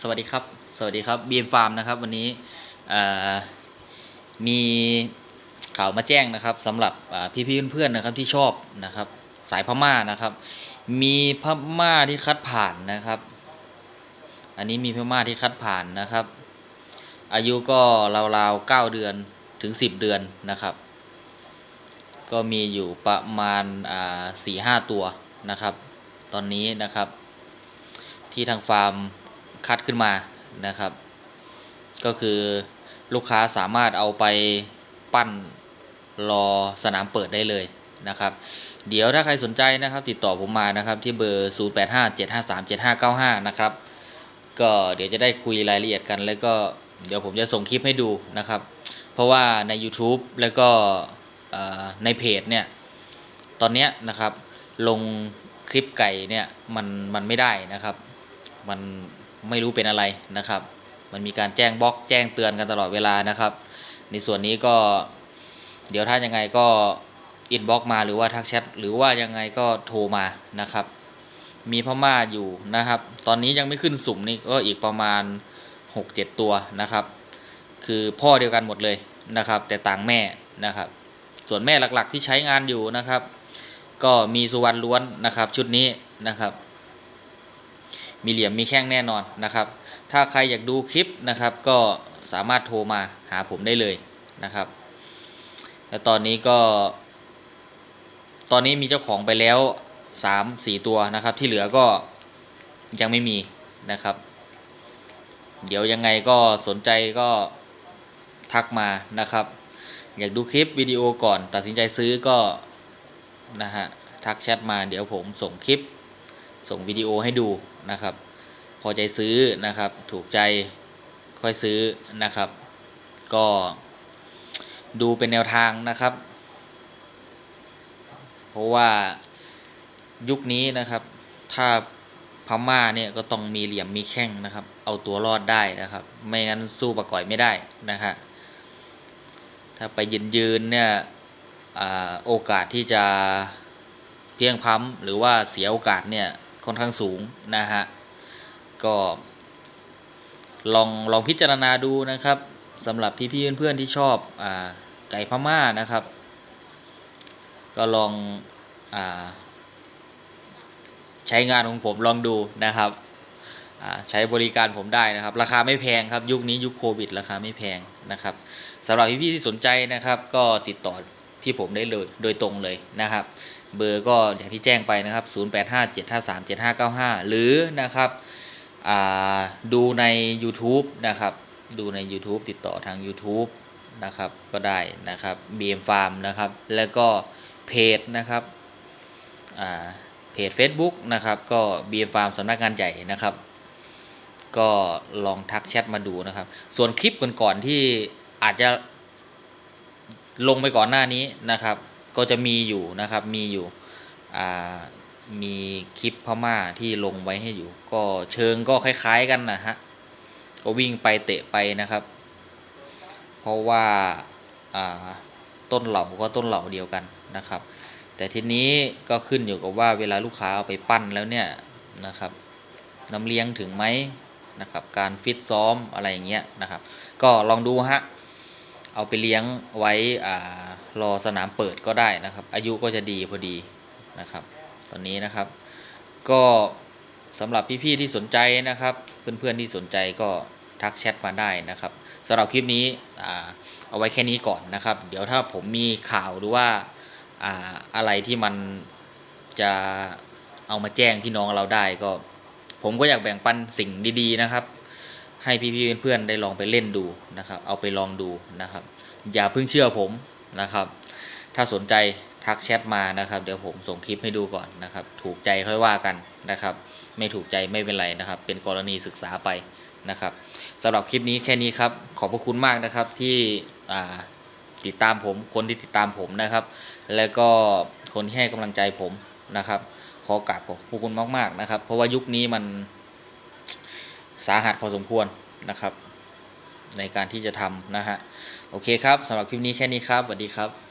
สวัสดีครับ สวัสดีครับบีมฟาร์มนะครับ วันนี้มีข่าวมาแจ้งนะครับสำหรับอ่พี่ๆเพื่อนๆนะครับที่ชอบนะครับ สายพม่านะครับ มีพม่าที่คัดผ่านนะครับ อันนี้มีพม่าที่คัดผ่านนะครับ อายุก็ราวๆเก้าเดือนถึงสิบเดือนนะครับ ก็มีอยู่ประมาณสี่ห้าตัวนะครับ ตอนนี้นะครับ ที่ทางฟาร์ม คัดขึ้นมานะครับ ก็คือลูกค้าสามารถเอาไปปั้นรอสนามเปิดได้เลยนะครับ เดี๋ยวถ้าใครสนใจนะครับ ติดต่อผมมานะครับที่เบอร์ 0857537595 นะครับ ก็เดี๋ยวจะได้คุยรายละเอียดกัน แล้วก็เดี๋ยวผมจะส่งคลิปให้ดูนะครับ เพราะว่าใน YouTube แล้วก็ในเพจเนี่ย ตอนนี้นะครับ ลงคลิปไก่เนี่ยมันมันไม่ได้นะครับ มัน ไม่รู้เป็นอะไรนะครับ มันมีการแจ้งบล็อกแจ้งเตือนกันตลอดเวลานะครับ ในส่วนนี้ก็เดี๋ยวถ้ายังไงก็อินบ็อกมาหรือว่าทักแชทหรือว่ายังไงก็โทรมานะครับ มีพม่าอยู่นะครับ ตอนนี้ยังไม่ขึ้นสุ่มนี่ก็อีกประมาณ 6-7 ตัวนะครับ คือพ่อเดียวกันหมดเลยนะครับ แต่ต่างแม่นะครับ ส่วนแม่หลักๆที่ใช้งานอยู่นะครับ ก็มีสุวรรณล้วนนะครับ ชุดนี้นะครับ มีเหลี่ยมมีแข้งแน่นอนนะครับ ถ้าใครอยากดูคลิปนะครับ ก็สามารถโทรมาหาผมได้เลยนะครับแล้วตอนนี้ก็ ตอนนี้มีเจ้าของไปแล้วสามสี่ตัวนะครับ ที่เหลือก็ยังไม่มีนะครับ เดี๋ยวยังไงก็สนใจก็ทักมานะครับ อยากดูคลิปวิดีโอก่อน ตัดสินใจซื้อก็นะฮะทักแชทมาเดี๋ยวผมส่งคลิป ส่งวิดีโอให้ดูนะครับ พอใจซื้อนะครับ ถูกใจค่อยซื้อนะครับ ก็ดูเป็นแนวทางนะครับ เพราะว่ายุคนี้นะครับ ถ้าพม่าเนี่ยก็ต้องมีเหลี่ยมมีแข้งนะครับ เอาตัวรอดได้นะครับ ไม่งั้นสู้ปะก่อยไม่ได้นะฮะถ้าไปยืนยืนเนี่ยอโอกาสที่จะเพียงพ้ำหรือว่าเสียโอกาสเนี่ย ค่อนข้างสูงนะฮะก็ลองลองพิจารณาดูนะครับสำหรับพี่ๆเพื่อนๆที่ชอบอไก่พม่านะครับ ก็ลองอใช้งานของผมลองดูนะครับใช้บริการผมได้นะครับ ราคาไม่แพงครับยุคนี้ยุคโควิด ราคาไม่แพงนะครับสำหรับพี่ๆที่สนใจนะครับ ก็ติดต่อที่ผมได้เลยโดยตรงเลยนะครับ เบอร์ก็อย่างที่แจ้งไปนะครับ 0857537595 หรือนะครับดูใน YouTube นะครับ ดูใน YouTube ติดต่อทาง YouTube นะครับ ก็ได้นะครับ BM Farm นะครับ แล้วก็เพจนะครับเพจ Facebook นะครับ ก็ BM Farm สำนักงานใหญ่นะครับ ก็ลองทักแชทมาดูนะครับ ส่วนคลิปก่อนๆที่อาจจะลงไปก่อนหน้านี้นะครับ ก็จะมีอยู่นะครับ มีอยู่มีคลิปพม่าที่ลงไว้ให้อยู่ ก็เชิงก็คล้าย ๆกันนะฮะ ก็วิ่งไปเตะไปนะครับ เพราะว่าอ่าต้นเหล่าก็ต้นเหล่าเดียวกันนะครับ แต่ทีนี้ก็ขึ้นอยู่กับว่าเวลาลูกค้าเอาไปปั้นแล้วเนี่ยนะครับน้ำเลี้ยงถึงไหมนะครับ การฟิตซ้อมอะไรอย่างเงี้ยนะครับ ก็ลองดูฮะ เอาไปเลี้ยงไว้อ่า รอสนามเปิดก็ได้นะครับ อายุก็จะดีพอดีนะครับ ตอนนี้นะครับ ก็สำหรับพี่ๆที่สนใจนะครับ เพื่อนๆที่สนใจก็ทักแชทมาได้นะครับสำหรับคลิปนี้เอาไว้แค่นี้ก่อนนะครับ เดี๋ยวถ้าผมมีข่าวหรือว่าอะไรที่มันจะเอามาแจ้งพี่น้องเราได้ก็ ผมก็อยากแบ่งปันสิ่งดีๆนะครับ ให้พี่ๆเพื่อนๆได้ลองไปเล่นดูนะครับ เอาไปลองดูนะครับ อย่าเพิ่งเชื่อผม นะครับ ถ้าสนใจทักแชทมานะครับ เดี๋ยวผมส่งคลิปให้ดูก่อนนะครับ ถูกใจค่อยว่ากันนะครับ ไม่ถูกใจไม่เป็นไรนะครับ เป็นกรณีศึกษาไปนะครับสำหรับคลิปนี้แค่นี้ครับ ขอบพระคุณมากนะครับที่ติดตามผมคนที่ติดตามผมนะครับ แล้วก็คนที่ให้กำลังใจผมนะครับ ขอกราบขอบคุณมากๆนะครับ เพราะว่ายุคนี้มันสาหัสพอสมควรนะครับ ในการที่จะทำนะฮะโอเคครับสำหรับคลิปนี้แค่นี้ครับสวัสดีครับ